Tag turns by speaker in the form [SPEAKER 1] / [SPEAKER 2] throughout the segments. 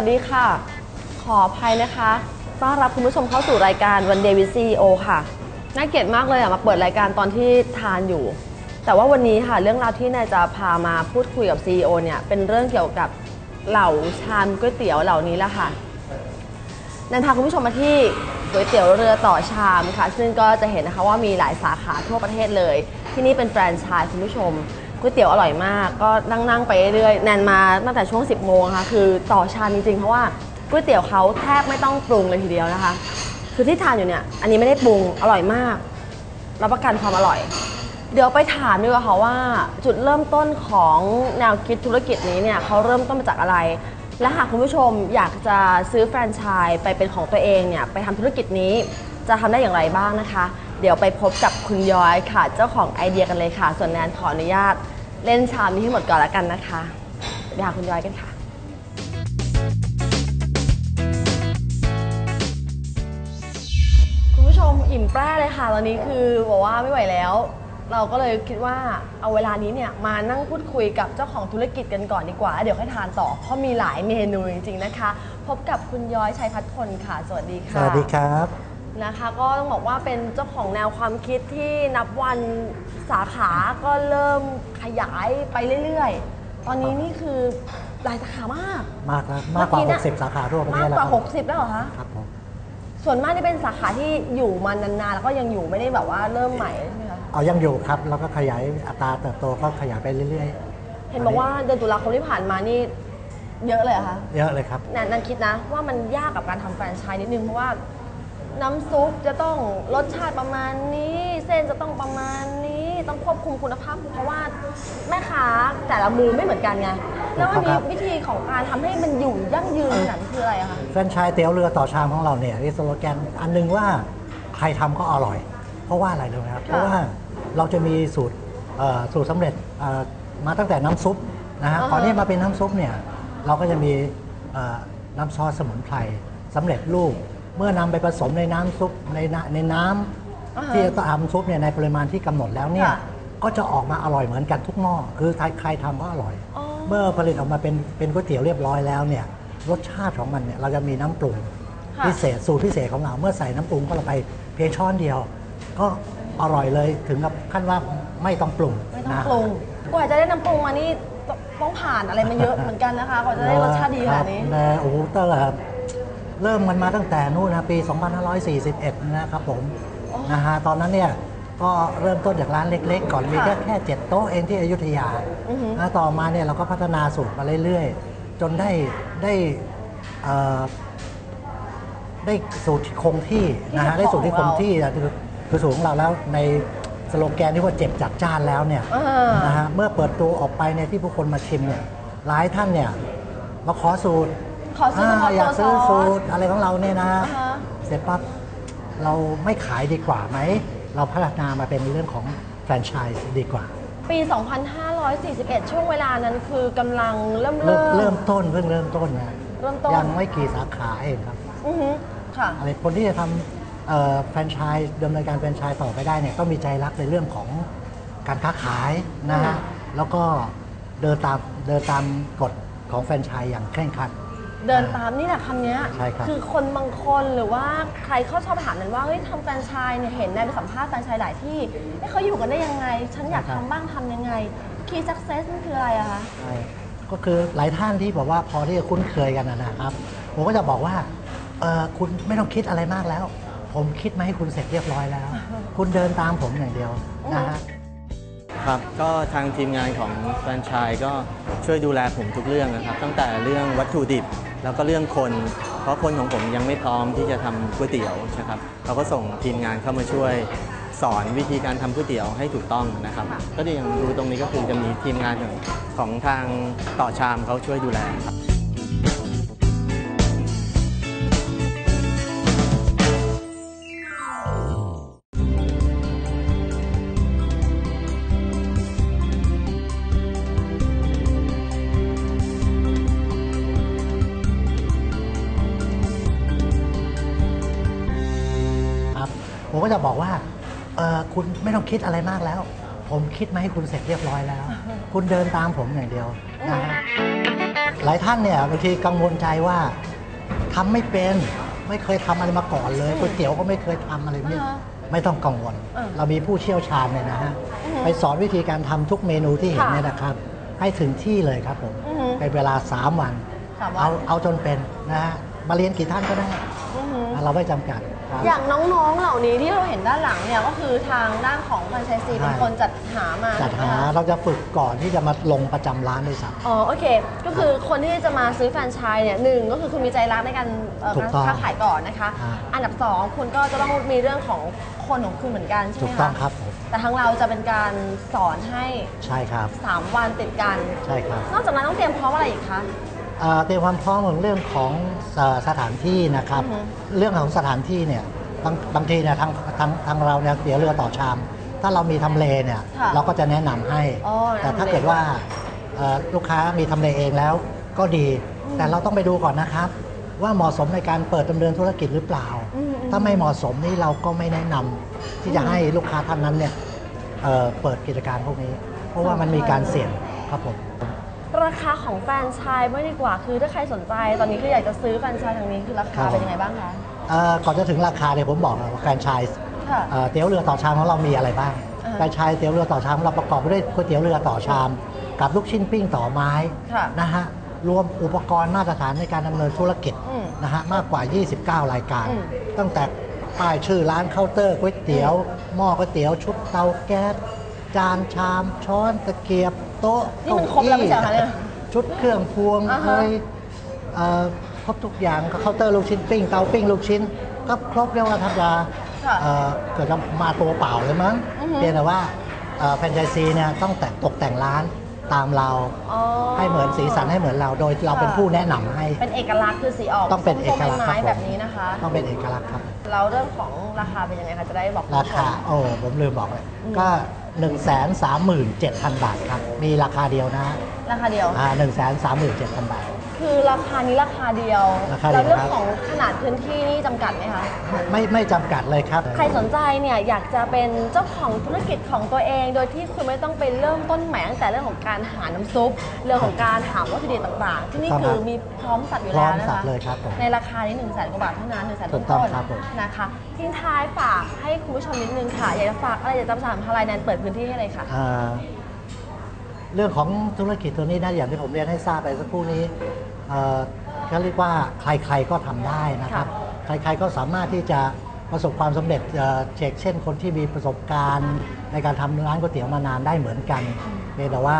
[SPEAKER 1] สวัสดีค่ะ ขออภัยนะคะ ต้อนรับคุณผู้ชมเข้าสู่รายการวันเดวิซีโอค่ะ น่าเกลียดมากเลยอะ มาเปิดรายการตอนที่ทานอยู่ แต่ว่าวันนี้ค่ะ เรื่องราวที่นายจะพามาพูดคุยกับ CEO เนี่ย เป็นเรื่องเกี่ยวกับเหล่าชามก๋วยเตี๋ยวเหล่านี้แหละค่ะนันพาคุณผู้ชมมาที่ก๋วยเตี๋ยวเรือต่อชามค่ะ ซึ่งก็จะเห็นนะคะว่ามีหลายสาขาทั่วประเทศเลย ที่นี่เป็นแฟรนไชส์คุณผู้ชม ก๋วยเตี๋ยวอร่อยมาก ก็นั่งๆไปเรื่อยๆแนนมาตั้งแต่ช่วง 10 โมงค่ะ คือต่อชามจริงๆ เพราะว่าก๋วยเตี๋ยวเขาแทบไม่ต้องปรุงเลยทีเดียวนะคะ คือที่ทานอยู่เนี่ย อันนี้ไม่ได้ปรุงอร่อยมากรับประกันความอร่อย เดี๋ยวไปถามดีกว่าค่ะว่า จุดเริ่มต้นของแนวคิดธุรกิจนี้เนี่ยเขาเริ่มต้นมาจากอะไร และหากคุณผู้ชมอยากจะซื้อแฟรนไชส์ไปเป็นของตัวเองเนี่ยไปทำธุรกิจนี้จะทำได้อย่างไรบ้างนะคะ เดี๋ยวไปพบกับคุณย้อยค่ะ เจ้าของไอเดียกันเลยค่ะ ส่วนแนนขออนุญาตเล่นชามนี้ให้หมดก่อนแล้วกันนะคะไปหาคุณย้อยกันค่ะ คุณผู้ชมอิ่มแปร่เลยค่ะ ตอนนี้คือบอกว่าไม่ไหวแล้ว เราก็เลยคิดว่าเอาเวลานี้เนี่ยมานั่งพูดคุยกับเจ้าของธุรกิจกันก่อนดีกว่าแล้วเดี๋ยวค่อยทานต่อเพราะมีหลายเมนูจริงๆนะคะ พบกับคุณย้อยชัยพัฒน์พลค่ะ สวัสดีค่ะ ส
[SPEAKER 2] วัสดีครับ
[SPEAKER 1] นะคะ ก็ต้องบอกว่าเป็นเจ้าของแนวความคิดที่นับวันสาขาก็เริ่มขยายไปเรื่อยๆ ตอนนี้นี่คือหลายสาขามาก
[SPEAKER 2] มากแล้วมากกว่า
[SPEAKER 1] เมื่อกี้น่ะ
[SPEAKER 2] 60 สาขาทั่วประเท
[SPEAKER 1] มาก
[SPEAKER 2] ศแล้ว
[SPEAKER 1] กว่า
[SPEAKER 2] ครับ
[SPEAKER 1] 60 แล้วเหรอคะ
[SPEAKER 2] ครับผม
[SPEAKER 1] ส่วนมากที่เป็นสาขาที่อยู่มานานๆ แล้วก็ยังอยู่ไม่ได้แบบว่าเริ่มใหม่ใช่ไหมคะ
[SPEAKER 2] เอายังอยู่ครับ แล้วก็ขยายอัตราเติบโตก็ขยายไปเรื่อย
[SPEAKER 1] เห็นบอกว่าเดือนตุลาคมที่ผ่านมานี่เยอะเลยเหรอคะ
[SPEAKER 2] ๆเยอะเลยครับ
[SPEAKER 1] แนนนันคิดนะว่ามันยากกับการทำแฟรนไชส์นิดนึง เพราะว่า น้ำซุปจะต้องรสชาติประมาณนี้ เส้นจะต้องประมาณนี้ ต้องควบคุมคุณภาพเพราะว่าแม่ค้าแต่ละมือไม่เหมือนกันไงแล้ววันนี้
[SPEAKER 2] ครับ
[SPEAKER 1] วิธีของการทำให้มันอยู่ยั่งยืนขนาดนั้นคืออะไรอะคะ
[SPEAKER 2] แฟรนไชส์เตี๋ยวเรือต่อชามของเราเนี่ยมีสโลแกนอันหนึงว่าใครทำก็อร่อย เพราะว่าอะไรรู้ไหมครับ เพราะว่าเราจะมีสูตรเอ่อสูตรสำเร็จเอ่อมาตั้งแต่น้ำซุปนะฮะก่อนที่มาเป็นน้ำซุปเนี่ยเราก็จะมีเอ่อน้ำซอสสมุนไพรสำเร็จรูป เมื่อนำไปผสมในน้ำซุปในน้ำในน้ำ
[SPEAKER 1] อ่าฮะ
[SPEAKER 2] ที่จะทำซุปเนี่ยในปริมาณที่กำหนดแล้วเนี่ย
[SPEAKER 1] ค่ะ
[SPEAKER 2] ก็จะออกมาอร่อยเหมือนกันทุกหม้อคือใครใครทำก็อร่อย
[SPEAKER 1] อ๋อ
[SPEAKER 2] เมื่อผลิตออกมาเป็นเป็นก๋วยเตี๋ยวเรียบร้อยแล้วเนี่ยรสชาติของมันเนี่ยเราจะมีน้ำปรุง
[SPEAKER 1] ค่ะ
[SPEAKER 2] พิเศษสูตรพิเศษของเราเมื่อใส่น้ำปรุงเข้าไปเพียงช้อนเดียว ก็อร่อยเลยถึงกับขั้นว่าไม่ต้องปรุง
[SPEAKER 1] ไม่ต้อง
[SPEAKER 2] นะ
[SPEAKER 1] ปรุงกว่าจะได้น้ำปรุงมานี่ต้องผ่านอะไรมาเยอะเหมือนกันนะคะกว่าจะได้รสชาติดีขนาดนี้
[SPEAKER 2] ครับนะโอ้โหตั้งแต่ เริ่มมันมาตั้งแต่นู่นนะปี 2541 นะครับผม
[SPEAKER 1] โอ้
[SPEAKER 2] นะฮะตอนนั้นเนี่ยก็เริ่มต้นจากร้านเล็กๆ ก่อนมีแค่
[SPEAKER 1] ค่ะ
[SPEAKER 2] แค่เจ็ดโต๊ะเองที่อยุธยา
[SPEAKER 1] อือหือ
[SPEAKER 2] นะต่อมาเนี่ยเราก็พัฒนาสูตรมาเรื่อยๆ จนได้ได้เอ่อได้สูตรที่คงที่นะฮะ
[SPEAKER 1] ที่
[SPEAKER 2] ได้สูตรที่คง
[SPEAKER 1] ของเรา
[SPEAKER 2] ที่นะคือคือสูตรของเราแล้วในสโลแกนที่ว่าเจ็บจัดจ้านแล้วเนี่ย
[SPEAKER 1] อ่าน
[SPEAKER 2] นะฮะเมื่อเปิดตัวออกไปเนี่ยที่ผู้คนมาชิมเนี่ยหลายท่านเนี่ยมาขอสูตร
[SPEAKER 1] ขอซื้อเฉพาะา
[SPEAKER 2] อยาก
[SPEAKER 1] ตัว
[SPEAKER 2] ซื้อ
[SPEAKER 1] ซอส
[SPEAKER 2] สูตรอะไรของเราเนี่ยนะ
[SPEAKER 1] อ่าฮะ
[SPEAKER 2] เสร็จปั๊บเราไม่ขายดีกว่าไหม เราพัฒนามาเป็นเรื่องของแฟรนไชส์ดีกว่า
[SPEAKER 1] ปี 2541 ช่วงเวลานั้นคือกำลังเริ่ม
[SPEAKER 2] เริ่
[SPEAKER 1] เริ่ม
[SPEAKER 2] มเริ่มต้นเพิ่งเริ่มต้นนะ
[SPEAKER 1] เริ่มต้น
[SPEAKER 2] ยังไม่กี่สาขาเองครับ
[SPEAKER 1] อือหือค่ะ
[SPEAKER 2] อะไรคนที่จะทำเอ่อแฟรนไชส์ดำเนินการแฟรนไชส์ต่อไปได้เนี่ยต้องมีใจรักในเรื่องของการค้าขายนะฮะ
[SPEAKER 1] อืม
[SPEAKER 2] แล้วก็เดินตามเดินตามกฎของแฟรนไชส์อย่างเคร่งครัด
[SPEAKER 1] เดินตามนี่แหละคำเนี้ย
[SPEAKER 2] ใช่ครับ
[SPEAKER 1] อคนบางคนหรือว่าใครเขาชอบถามนั้นว่าเฮ้ยทำแฟรนไชส์เนี่ยเห็นในไปสัมภาษณ์แฟรนไชส์หลายที่เฮ้ยเขาอยู่กันได้ยังไง ฉันอยากทำบ้างทำยังไง key success มันคืออะไรอะคะ
[SPEAKER 2] ใช่ก็คือหลายท่านที่บอกว่าพอที่จะคุ้นเคยกันนะนะครับ ผมก็จะบอกว่าเออคุณไม่ต้องคิดอะไรมากแล้ว ผมคิดมาให้คุณเสร็จเรียบร้อยแล้ว คุณเดินตามผมอย่างเดียวนะฮะ
[SPEAKER 3] ครับก็ทางทีมงานของแฟรนไชส์ก็ช่วยดูแลผมทุกเรื่องนะครับ ตั้งแต่เรื่องวัตถุดิบ แล้วก็เรื่องคน เพราะคนของผมยังไม่พร้อมที่จะทำก๋วยเตี๋ยวนะครับเราก็ส่งทีมงานเข้ามาช่วยสอนวิธีการทำก๋วยเตี๋ยวให้ถูกต้องนะครับ ก็ที่ยังดูตรงนี้ก็คือจะมีทีมงานของของทางต่อชามเขาช่วยดูแล
[SPEAKER 2] ครับ ผมก็จะบอกว่าเออคุณไม่ต้องคิดอะไรมากแล้ว ผมคิดมาให้คุณเสร็จเรียบร้อยแล้ว คุณเดินตามผมอย่างเดียวนะฮะหหลายท่านเนี่ยบางทีกังวลใจว่าทำไม่เป็นไม่เคยทำอะไรมาก่อนเลยก๋วยเตี๋ยวก็ไม่เคยทำอะไรนี่
[SPEAKER 1] อ่าฮะ
[SPEAKER 2] ไม่ต้องกังวล
[SPEAKER 1] เออ
[SPEAKER 2] เรามีผู้เชี่ยวชาญเลยนะฮะ
[SPEAKER 1] อือฮึ
[SPEAKER 2] ไปสอนวิธีการทำทุกเมนูที่เห็น
[SPEAKER 1] ค่ะ
[SPEAKER 2] เนี่ยนะครับ ให้ถึงที่เลยครับผม
[SPEAKER 1] อือฮึ
[SPEAKER 2] เป็นเวลา 3 วัน
[SPEAKER 1] สามวัน
[SPEAKER 2] เอาเอาจนเป็นนะฮะ มาเรียนกี่ท่านก็ได้
[SPEAKER 1] อือหือ
[SPEAKER 2] เราไม่จำกัดครับ
[SPEAKER 1] อย่างน้องๆ เหล่านี้ที่เราเห็นด้านหลังเนี่ยก็คือทางด้านของแฟรนไชส์ซี
[SPEAKER 2] ใช่
[SPEAKER 1] เป็นคนจัดหามา
[SPEAKER 2] จัด
[SPEAKER 1] ถูกไหม
[SPEAKER 2] หา
[SPEAKER 1] คะ
[SPEAKER 2] เราจะฝึกก่อนที่จะมาลงประจำร้านด้วยซ้ำ
[SPEAKER 1] อ๋อโอเค ก็คือคนที่จะมาซื้อแฟรนไชส์เนี่ยหนึ่งก็คือคุณมีใจรักในการเอ่อ
[SPEAKER 2] ถูกต้อง
[SPEAKER 1] ค้าขายก่อนนะคะ
[SPEAKER 2] อ่า
[SPEAKER 1] อันดับสองคุณก็จะต้องมีเรื่องของคนของคุณเหมือนกันใช่ไห
[SPEAKER 2] ถู
[SPEAKER 1] ม
[SPEAKER 2] ก
[SPEAKER 1] คะ
[SPEAKER 2] ต้องครับผม
[SPEAKER 1] แต่ทางเราจะเป็นการสอนให้
[SPEAKER 2] ใช่ครับ
[SPEAKER 1] 3 วันติดกัน
[SPEAKER 2] ใช่ครับ
[SPEAKER 1] นอกจากนั้นต้องเตรียมพร้อมอะไรอีกคะ
[SPEAKER 2] เอ่อเตรียมความพร้อมของเรื่องของเอ่อสถานที่นะครับ
[SPEAKER 1] อือฮึ
[SPEAKER 2] เรื่องของสถานที่เนี่ยบางบางทีเนี่ยทางทางทางเราเนี่ยเสียเรือต่อชาม ถ้าเรามีทำเลเนี่ย
[SPEAKER 1] ค่ะ
[SPEAKER 2] เราก็จะแนะนำให้
[SPEAKER 1] อ๋อ
[SPEAKER 2] แต่ถ้า
[SPEAKER 1] ทำเล
[SPEAKER 2] เกิดว่าเอ่อลูกค้ามีทำเลเองแล้วก็ดี
[SPEAKER 1] อืม
[SPEAKER 2] แต่เราต้องไปดูก่อนนะครับ ว่าเหมาะสมในการเปิดดำเนินธุรกิจหรือเปล่า
[SPEAKER 1] อืมอืม
[SPEAKER 2] ถ้าไม่เหมาะสมนี่เราก็ไม่แนะนำที่จะให้ลูกค้าท่านนั้นเนี่ยเอ่อเปิดกิจการพวกนี้ เพราะว่ามันมีการเสี่ยงครับผม
[SPEAKER 1] ราคาของแฟรนไชส์ไม่ดีกว่า คือถ้าใครสนใจตอนนี้คืออยากจะซื้อแฟรนไชส์ทางนี้คือรา
[SPEAKER 2] ครั
[SPEAKER 1] คา
[SPEAKER 2] บ
[SPEAKER 1] เป็นยังไงบ้างคะ
[SPEAKER 2] เอ่อก่อนจะถึงราคาเนี่ยผมบอกแล้วว่าแฟรนไชส์
[SPEAKER 1] ค่ะ
[SPEAKER 2] เอ่อเตี๋ยวเรือต่อชามของเรามีอะไรบ้าง
[SPEAKER 1] อ่า
[SPEAKER 2] แฟรนไชส์เตี๋ยวเรือต่อชามของเราประกอบไปด้วยก๋วยเตี๋ยวเรือต่อชาม กับลูกชิ้นปิ้งต่อไม้
[SPEAKER 1] ค่ะ
[SPEAKER 2] นะฮะรวมอุปกรณ์มาตรฐานในการดำเนินธุรกิจ
[SPEAKER 1] อืม
[SPEAKER 2] นะฮะมากกว่า 29 รายการ
[SPEAKER 1] อืม
[SPEAKER 2] ตั้งแต่ป้ายชื่อร้านเคาน์เตอร์ก๋วยเตี๋ยว หม้อก๋วยเตี๋ยวชุดเตาแก๊ส จานชามช้อนตะเกียบโต๊ะ
[SPEAKER 1] นี่มันครบแล้วไม่ใช่เหรอคะเนี่ย
[SPEAKER 2] ชุดเครื่องพวง
[SPEAKER 1] อ่าฮะ
[SPEAKER 2] เอ้ยเอ่อครบทุกอย่างก็เคาน์เตอร์ลูกชิ้นปิ้งเตาปิ้งลูกชิ้น ก็ครบเรียกว่าทับยา
[SPEAKER 1] ค่ะ
[SPEAKER 2] เอ่อเกิดจะมาตัวเปล่าเลยมั้ง
[SPEAKER 1] อือฮึ
[SPEAKER 2] เพียงแต่ว่าแฟรนไชส์ซีเนี่ยต้องแต่งตกแต่งร้านตามเรา
[SPEAKER 1] อ๋อ
[SPEAKER 2] ให้เหมือนสีสันให้เหมือนเราโดยเราเป็นผู้แนะนำให้
[SPEAKER 1] เป็นเอกลักษณ์คือสีออก
[SPEAKER 2] ต้องเป็นเอกลักษณ์
[SPEAKER 1] ส้มๆ
[SPEAKER 2] ครับ
[SPEAKER 1] ไม้
[SPEAKER 2] ผม
[SPEAKER 1] ๆแบบนี้นะคะ
[SPEAKER 2] ต้องเป็นเอกลักษณ์ครับ
[SPEAKER 1] แล้วเรื่องของราคาเป็นยังไงคะจะได้บอกณ
[SPEAKER 2] รา
[SPEAKER 1] ผู้ช
[SPEAKER 2] คามโอ้ผมลืมบอกเลย
[SPEAKER 1] อืม
[SPEAKER 2] ก็ 1 3 7 0 0 0 บาทครับ มีราคาเดียวนะ
[SPEAKER 1] ราคาเดียว
[SPEAKER 2] อ่า1 3 7 0 0 0 บาท
[SPEAKER 1] คือราคานี้ราคาเดียว
[SPEAKER 2] ราคาเดียว
[SPEAKER 1] แล้วเรื่อง
[SPEAKER 2] ครับ
[SPEAKER 1] ของขนาดพื้นที่นี่จำกัดไหมคะ
[SPEAKER 2] ไม่ไม่จำกัดเลยครับ
[SPEAKER 1] ใครสนใจเนี่ยอยากจะเป็นเจ้าของธุรกิจของตัวเอง โดยที่คุณไม่ต้องไปเริ่มต้นใหม่ตั้งแต่เรื่องของการหาน้ำซุป เรื่องของการหาวัตถุดิบต่างๆ ที่นี่
[SPEAKER 2] ครับ
[SPEAKER 1] คือมีพร้อมสัตว์อยู่
[SPEAKER 2] พร้
[SPEAKER 1] แล้
[SPEAKER 2] อ
[SPEAKER 1] ว
[SPEAKER 2] ม
[SPEAKER 1] นะ
[SPEAKER 2] สัต
[SPEAKER 1] คะ
[SPEAKER 2] ว์เลยครับผม
[SPEAKER 1] ในราคานี้1นึ่งแสนกว่าบาทเท่านั้นหนึ่งแสน
[SPEAKER 2] ถู
[SPEAKER 1] ต้
[SPEAKER 2] กต้อง
[SPEAKER 1] น
[SPEAKER 2] ครับผม
[SPEAKER 1] ๆนะคะทิ้งท้ายฝากให้คุณผู้ชมนิดนึงค่ะ อยากจะฝากอะไรอยากจะถามพลายแนนเปิดพื้นที่ให้เลยค่ะ
[SPEAKER 2] อ่าเรื่องของธุรกิจตัวนี้นะอย่างที่ผมเรียนให้ทราบไปสักครู่นี้ เอ่อเขาเรียกว่าใครๆก็ทำได้นะครับ ใครๆก็สามารถที่จะประสบความสำเร็จเอ่อเช่นเช่นคนที่มีประสบการณ์ในการทำร้านก๋วยเตี๋ยวมานานได้เหมือนกันเพียงแต่ว่า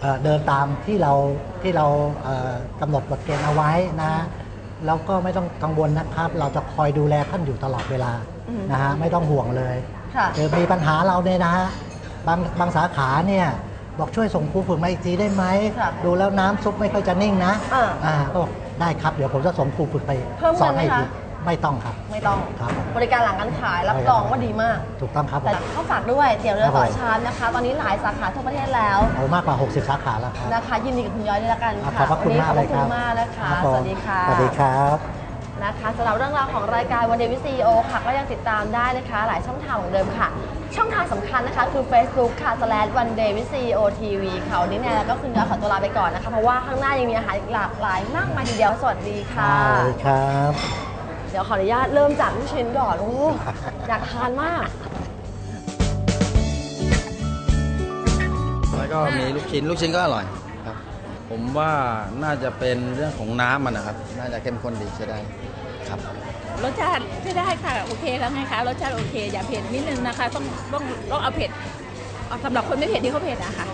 [SPEAKER 2] เอ่อเดินตามที่เราที่เราเอ่อกำหนดกฎเกณฑ์เอาไว้นะแล้วก็ไม่ต้องกังวลนะครับ เราจะคอยดูแลท่านอยู่ตลอดเวลา
[SPEAKER 1] อืม
[SPEAKER 2] นะฮะไม่ต้องห่วงเลย
[SPEAKER 1] ค่ะ
[SPEAKER 2] เจอมีปัญหาเราเนี่ยนะฮะบางบางสาขาเนี่ย บอกช่วยส่งครูฝึกมาอีกทีได้ไหม
[SPEAKER 1] ค่ะ
[SPEAKER 2] ดูแล้วน้ำซุปไม่ค่อยจะนิ่งนะ
[SPEAKER 1] อ่า
[SPEAKER 2] อ่าก็บอกได้ครับเดี๋ยวผมจะส่งครูฝึกไป
[SPEAKER 1] เพิ่มเงิน
[SPEAKER 2] สอนให้
[SPEAKER 1] ไหมคะ
[SPEAKER 2] ทีไม่ต้องครับ
[SPEAKER 1] ไม่ต้อง
[SPEAKER 2] ครับผม
[SPEAKER 1] บริการหลังการขายรับรองว่าดีมาก
[SPEAKER 2] ถูกต้องครับผ
[SPEAKER 1] แต่
[SPEAKER 2] ม
[SPEAKER 1] เข้าฝากด้วยเตี๋ยวเรือต่อ
[SPEAKER 2] ครับผม
[SPEAKER 1] ชามนะคะ ตอนนี้หลายสาขาทั่วประเทศแล้ว
[SPEAKER 2] เอามากกว่า 60 สาขาแล้วครับ
[SPEAKER 1] นะคะ ยินดีกับคุณย้อยด้วยละกัน
[SPEAKER 2] อะ
[SPEAKER 1] ค่ะ
[SPEAKER 2] ขอบพระคุณ
[SPEAKER 1] วันนี้
[SPEAKER 2] มากเลยครับ
[SPEAKER 1] ขอบพะคุณมากนะคะ
[SPEAKER 2] รับ
[SPEAKER 1] ส
[SPEAKER 2] ผม
[SPEAKER 1] วัสดีค่ะ
[SPEAKER 2] สวัสดีครับ
[SPEAKER 1] นะคะสำหรับเรื่องราวของรายการวันเดวิซีโอค่ะก็ยังติดตามได้นะคะ หลายช่องทางเหมือนเดิมค่ะ ช่องทางสำคัญนะคะคือ Facebook ค่ะ slash one day with CEO TV ค่ะวันนี้เนี่ยแล้วก็คุณย้อยขอตัวลาไปก่อนนะคะ เพราะว่าข้างหน้ายังมีอาหารอีกหลากหลายมากมายทีเดียว สวัสดีค่ะ
[SPEAKER 2] สวัสดีครับ
[SPEAKER 1] เดี๋ยวขออนุญาตเริ่มจากลูกชิ้นก่อนโอ้โหอยากทานมาก
[SPEAKER 4] แล้วก็มีลูกชิ้น ลูกชิ้นก็อร่อยครับ ผมว่าน่าจะเป็นเรื่องของน้ำมันนะครับ น่าจะเข้มข้นดีใช้ได้ ครับ
[SPEAKER 5] รสชาติใช้ได้ค่ะโอเคแล้วไงคะรสชาติโอเคอย่าเผ็ดนิดนึงนะคะ ต้องต้องต้องเอาเผ็ดเอาสำหรับคนไม่เผ็ดที่เขาเผ็ดอะค่ะ